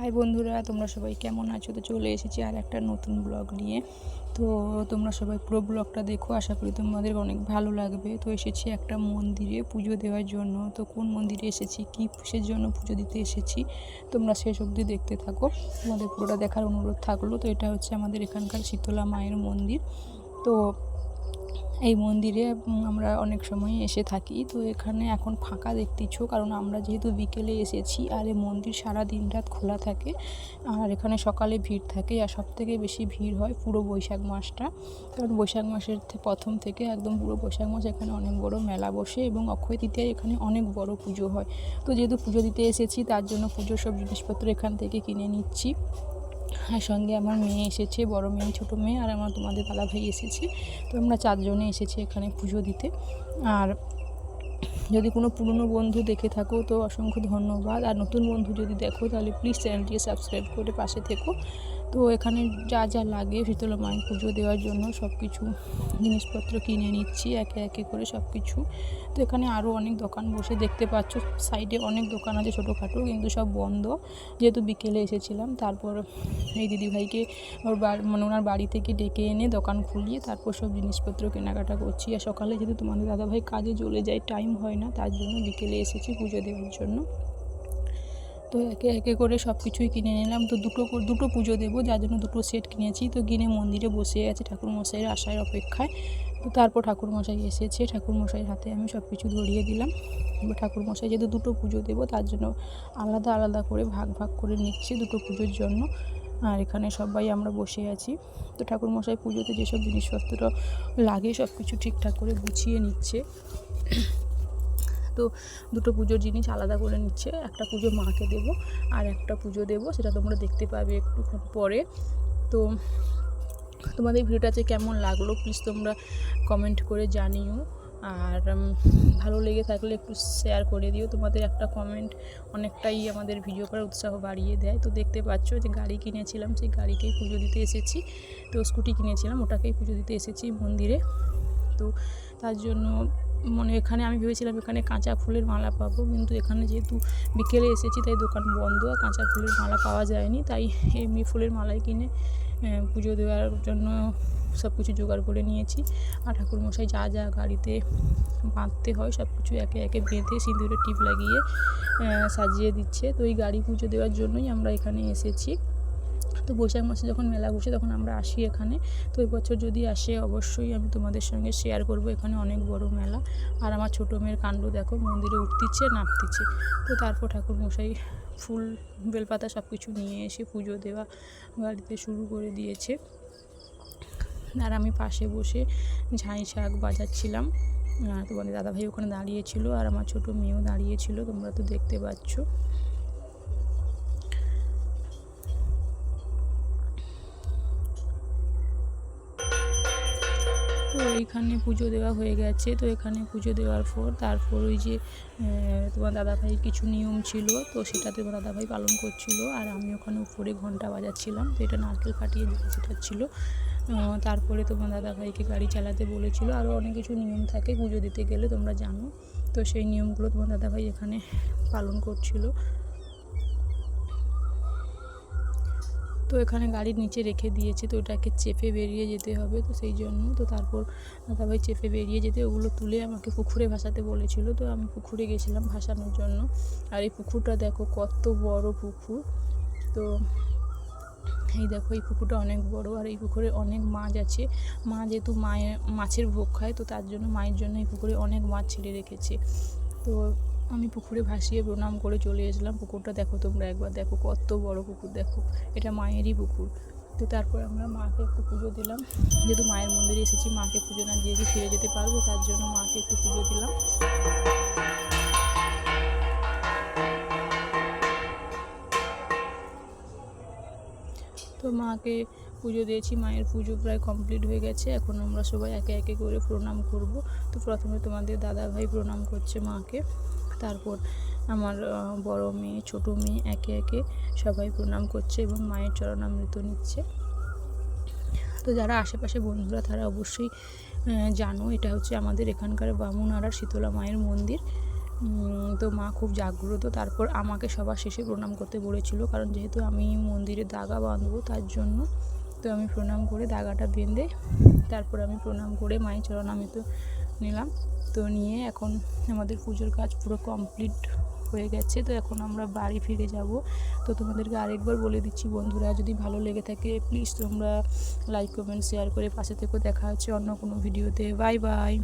High বন্ধুরা, তোমরা সবাই কেমন আছো? তো চলে এসেছি আর একটা নতুন ব্লগ নিয়ে। তো তোমরা সবাই পুরো ব্লগটা দেখো, আশা করি তোমাদের অনেক ভালো লাগবে। তো এসেছি একটা মন্দিরে পুজো দেওয়ার জন্য। তো কোন মন্দিরে এসেছি, কী কিসের জন্য পুজো দিতে এসেছি, তোমরা শেষ অবধি দেখতে থাকো। তোমাদের পুরোটা দেখার অনুরোধ থাকল। তো এটা হচ্ছে আমাদের এখানকার শীতলা মায়ের মন্দির। তো এই মন্দিরে আমরা অনেক সময় এসে থাকি। তো এখানে এখন ফাঁকা দেখতেছ কারণ আমরা যেহেতু বিকেলে এসেছি, আর এই মন্দির সারা দিন রাত খোলা থাকে, আর এখানে সকালে ভিড় থাকে, আর সব থেকে বেশি ভিড় হয় পুরো বৈশাখ মাসটা। কারণ বৈশাখ মাসের প্রথম থেকে একদম পুরো বৈশাখ মাস এখানে অনেক বড় মেলা বসে, এবং অক্ষয় তৃতীয়ায় এখানে অনেক বড় পুজো হয়। তো যেহেতু পুজো দিতে এসেছি, তার জন্য পুজোর সব জিনিসপত্র এখান থেকে কিনে নিচ্ছি। আর সঙ্গে আমার মেয়ে এসেছে, বড় মেয়ে, ছোটো মেয়ে আর আমার তোমাদের দাদা ভাই এসেছে। তো আমরা চারজনে এসেছি এখানে পুজো দিতে। আর যদি কোনো পুরনো বন্ধু দেখে থাকো তো অসংখ্য ধন্যবাদ। আর নতুন বন্ধু যদি দেখো তাহলে প্লিজ চ্যানেলটিকে সাবস্ক্রাইব করে পাশে থেকো। তো এখানে যা যা লাগে শীতলা মায়ের পুজো দেওয়ার জন্য সব কিছু জিনিসপত্র কিনে নিচ্ছি, একে একে করে সব কিছু তো এখানে আরও অনেক দোকান বসে দেখতে পাচ্ছ, সাইডে অনেক দোকান আছে ছোটোখাটো, কিন্তু সব বন্ধ। যেহেতু বিকেলে এসেছিলাম, তারপর এই দিদিভাইকে ওর মানে ওনার বাড়ি থেকে ডেকে এনে দোকান খুলিয়ে তারপর সব জিনিসপত্র কেনাকাটা করছি। আর সকালে যেহেতু তোমাদের দাদাভাই কাজে চলে যায় টাইম হয় না, তার জন্য বিকেলে এসেছি পুজো দেওয়ার জন্য। তো একে একে করে সব কিছুই কিনে নিলাম। তো দুটো দুটো পুজো দেবো, যার জন্য দুটো সেট কিনেছি। তো কিনে মন্দিরে বসে আছে ঠাকুর মশাইয়ের আসার অপেক্ষায়। তো তারপর ঠাকুর মশাই এসেছে। ঠাকুর মশাইয়ের হাতে আমি সব কিছু ধরিয়ে দিলাম। এবার ঠাকুর মশাই যেহেতু দুটো পুজো দেবো, তার জন্য আলাদা আলাদা করে ভাগ ভাগ করে নিচ্ছি দুটো পুজোর জন্য। আর এখানে সবাই আমরা বসে আছি। তো ঠাকুর মশাই পুজোতে যেসব জিনিসপত্র লাগে সব কিছু ঠিকঠাক করে গুছিয়ে নিচ্ছে। তো দুটো পুজোর জিনিস আলাদা করে নিচ্ছে। একটা পুজো মাকে দেব আর একটা পুজো দেব, সেটা তোমরা দেখতে পাবে একটুক্ষণ পরে। তো তোমাদের ভিডিওটাতে কেমন লাগল প্লিজ তোমরা কমেন্ট করে জানিও। আর ভালো লেগে থাকলে একটু শেয়ার করে দিও। তোমাদের একটা কমেন্ট অনেকটাই আমাদের ভিডিও করার উৎসাহ বাড়িয়ে দেয়। তো দেখতে পাচ্ছ যে গাড়ি কিনেছিলাম, সেই গাড়িকেই পুজো দিতে এসেছি। তো স্কুটি কিনেছিলাম, ওটাকেই পুজো দিতে এসেছি মন্দিরে। তো তার জন্য মানে এখানে আমি ভেবেছিলাম এখানে কাঁচা ফুলের মালা পাবো, কিন্তু এখানে যেহেতু বিকেলে এসেছি তাই দোকান বন্ধ আর কাঁচা ফুলের মালা পাওয়া যায়নি, তাই এমনি ফুলের মালাই কিনে পুজো দেওয়ার জন্য সব কিছু জোগাড় করে নিয়েছি। আর ঠাকুরমশাই যা যা গাড়িতে বাঁধতে হয় সব কিছু একে একে বেঁধে সিঁদুরের টিপ লাগিয়ে সাজিয়ে দিচ্ছে। তো এই গাড়ি পুজো দেওয়ার জন্যই আমরা এখানে এসেছি। তো বৈশাখ মাসে যখন মেলা বসে তখন আমরা আসি এখানে। তো এই বছর যদি আসে অবশ্যই আমি তোমাদের সঙ্গে শেয়ার করব। এখানে অনেক বড় মেলা। আর আমার ছোটো মেয়ের কাণ্ড দেখো, মন্দিরে উঠতিচ্ছে নামতিচ্ছে তো তারপর ঠাকুর মশাই ফুল, বেলপাতা সব কিছু নিয়ে এসে পুজো দেওয়া গাড়িতে শুরু করে দিয়েছে। আর আমি পাশে বসে ঝাঁই শাক বাজাচ্ছিলাম। তোমাদের দাদাভাই ওখানে দাঁড়িয়েছিল আর আমার ছোটো মেয়েও দাঁড়িয়েছিল তোমরা তো দেখতে পাচ্ছ। তো এইখানে পুজো দেওয়া হয়ে গেছে। তো এখানে পুজো দেওয়ার পর তারপর ওই যে তোমার দাদাভাই কিছু নিয়ম ছিল, তো সেটা তোমার দাদাভাই পালন করছিল। আর আমি ওখানে উপরে ঘণ্টা বাজাচ্ছিলাম, তো এটা নারকেল ফাটিয়ে সেটা ছিল। তারপরে তোমার দাদাভাইকে গাড়ি চালাতে বলেছিল। আরও অনেক কিছু নিয়ম থাকে পুজো দিতে গেলে, তোমরা জানো। তো সেই নিয়মগুলো তোমার দাদাভাই এখানে পালন করছিল। তো এখানে গাড়ির নিচে রেখে দিয়েছে, তো ওটাকে চেপে বেরিয়ে যেতে হবে, তো সেই জন্য, তো তারপর দাদাভাই চেপে বেরিয়ে যেতে, ওগুলো তুলে আমাকে পুকুরে ভাসাতে বলেছিল, তো আমি পুকুরে গেছিলাম ভাসানোর জন্য। আর এই পুকুরটা দেখো কত বড় পুকুর, তো এই দেখো এই পুকুরটা অনেক বড়, আর এই পুকুরে অনেক মাছ আছে। মা যেহেতু মায়ের, মাছের ভোগ খায়, তো তার জন্য মায়ের জন্য এই পুকুরে অনেক মাছ ছেড়ে রেখেছে। তো আমি পুকুরে ভাসিয়ে প্রণাম করে চলে এসলাম পুকুরটা দেখো তোমরা একবার দেখো, কত বড় পুকুর, দেখো। এটা মায়েরই পুকুর। তো তারপর আমরা মাকে একটু পুজো দিলাম। যেহেতু মায়ের মন্দিরে এসেছি, মাকে পুজো না দিয়ে ফিরে যেতে পারব, তার জন্য মাকে একটু পুজো দিলাম। তো মাকে পুজো দিয়েছি, মায়ের পুজো প্রায় কমপ্লিট হয়ে গেছে। এখন আমরা সবাই একে একে করে প্রণাম করব। তো প্রথমে তোমাদের দাদা ভাই প্রণাম করছে মাকে। তারপর আমার বড় মেয়ে, ছোট মেয়ে একে একে সবাই প্রণাম করছে এবং মায়ের চরণামৃত নিচ্ছে। তো যারা আশেপাশে বন্ধুরা, তারা অবশ্যই জানো এটা হচ্ছে আমাদের এখানকার বামুনাড়ার শীতলা মায়ের মন্দির। তো মা খুব জাগ্রত। তারপর আমাকে সবার শেষে প্রণাম করতে বলেছিল, কারণ যেহেতু আমি মন্দিরে দাগা বাঁধবো তার জন্য, তো আমি প্রণাম করে দাগাটা বেঁধে, তারপর আমি প্রণাম করে মায়ের চরণ আমি তো নিলাম। তো নিয়ে এখন আমাদের পুজোর কাজ পুরো কমপ্লিট হয়ে গেছে। তো এখন আমরা বাড়ি ফিরে যাব। তো তোমাদেরকে আরেকবার বলে দিচ্ছি বন্ধুরা, যদি ভালো লেগে থাকে প্লিজ তোমরা লাইক কমেন্ট শেয়ার করে পাশে থেকেও দেখা হচ্ছে অন্য কোনো ভিডিওতে বাই বাই